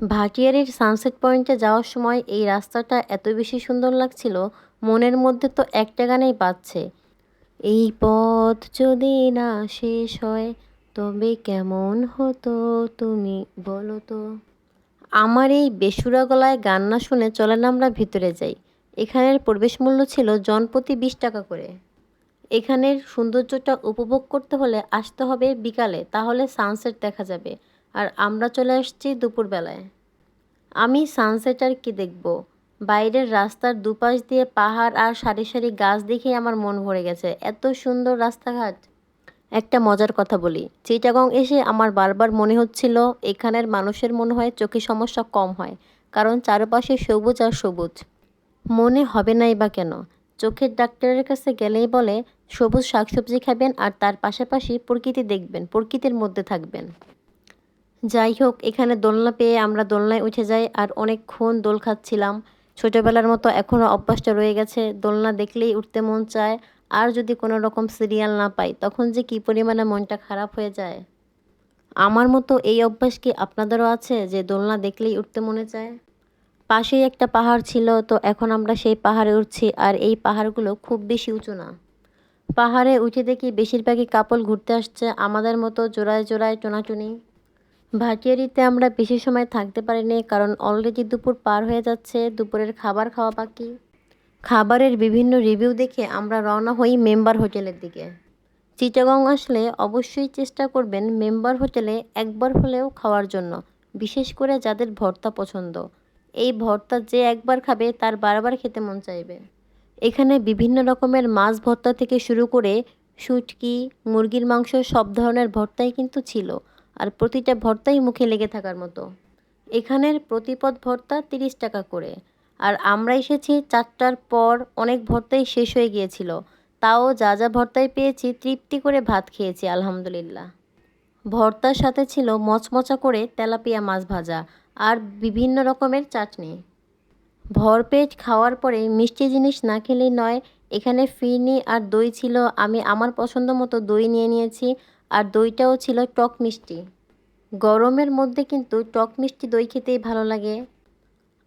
ভাটিয়ারির sunset পয়েন্টে যাওয়ার সময় এই রাস্তাটা এত বেশি সুন্দর লাগছিল, মনের মধ্যে তো একটা গানেই বাজছে। এই পথ যদি না শেষ হয়, তবে কেমন হতো তুমি বলো তো? আমার এই বেসুরা গলায় গান না শুনে চলেন আমরা ভিতরে যাই। এখানের প্রবেশ মূল্য ছিল জনপ্রতি বিশ টাকা করে। এখানের সৌন্দর্যটা উপভোগ করতে হলে আসতে হবে বিকালে, তাহলে সানসেট দেখা যাবে। আর আমরা চলে আসছি দুপুরবেলায়। আমি সানসেট আর কি দেখব? বাইরের রাস্তার দুপাশ দিয়ে পাহাড় আর সারি সারি গাছ দেখে আমার মন ভরে গেছে। এত সুন্দর রাস্তাঘাট। একটা মজার কথা বলি, চিটাগং এসে আমার বারবার মনে হচ্ছিল এখানের মানুষের মনে হয় চোখে সমস্যা কম হয়, কারণ চারপাশে সবুজ আর সবুজ। মনে হবে নাই বা কেন? চোখের ডাক্তারের কাছে গেলেই বলে, সবুজ শাকসবজি খাবেন আর তার পাশাপাশি প্রকৃতি দেখবেন, প্রকৃতির মধ্যে থাকবেন। যাই হোক, এখানে দোলনা পেয়ে আমরা দোলনায় উঠে যাই আর অনেকক্ষণ দোল খাচ্ছিলাম। ছোটোবেলার মতো এখনও অভ্যাসটা রয়ে গেছে, দোলনা দেখলেই উঠতে মন চায়। আর যদি কোনো রকম সিরিয়াল না পাই, তখন যে কী পরিমাণে মনটা খারাপ হয়ে যায়? আমার মতো এই অভ্যাস কি আপনাদেরও আছে, যে দোলনা দেখলেই উঠতে মনে চায়? পাশেই একটা পাহাড় ছিল, তো এখন আমরা সেই পাহাড়ে উঠছি আর এই পাহাড়গুলো খুব বেশি উঁচু না। পাহাড়ে উঠে দেখি বেশিরভাগই কাপল ঘুরতে আসছে, আমাদের মতো জোড়ায় জোড়ায় টোনাটুনি। ভাটিয়ারিতে আমরা বেশি সময় থাকতে পারিনি, কারণ অলরেডি দুপুর পার হয়ে যাচ্ছে, দুপুরের খাবার খাওয়া বাকি। খাবারের বিভিন্ন রিভিউ দেখে আমরা রওনা হই মেম্বার হোটেলের দিকে। চিটাগং আসলে অবশ্যই চেষ্টা করবেন মেম্বার হোটেলে একবার হলেও খাওয়ার জন্য, বিশেষ করে যাদের ভর্তা পছন্দ। এই ভর্তা যে একবার খাবে তার বারবার খেতে মন চাইবে। এখানে বিভিন্ন রকমের মাছ ভর্তা থেকে শুরু করে শুটকি, মুরগির মাংস সব ধরনের ভর্তাই কিন্তু ছিল। আর প্রতিটা ভর্তাই মুখে লেগে থাকার মতো। এখানের প্রতিপদ ভর্তা তিরিশ টাকা করে। আর আমরা এসেছি চারটার পর অনেক ভর্তাই শেষ হয়ে গিয়েছিল। তাও যা যা ভর্তাই পেয়েছি তৃপ্তি করে ভাত খেয়েছি, আলহামদুলিল্লাহ। ভর্তার সাথে ছিল মচমচা করে তেলাপিয়া মাছ ভাজা আর বিভিন্ন রকমের চাটনি। ভরপেট খাওয়ার পরে মিষ্টি জিনিস না খেলেই নয়, এখানে ফিরনি আর দই ছিল, আমি আমার পছন্দ মতো দই নিয়ে নিয়েছি আর দইটাও ছিল টক মিষ্টি। গরমের মধ্যে কিন্তু টক মিষ্টি দই খেতেই ভালো লাগে।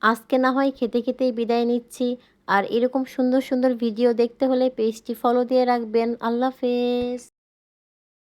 আজকে না হয় খেতে খেতেই বিদায় নিচ্ছি। আর এরকম সুন্দর সুন্দর ভিডিও দেখতে হলে পেজটি ফলো দিয়ে রাখবেন। আল্লাহ হাফেজ।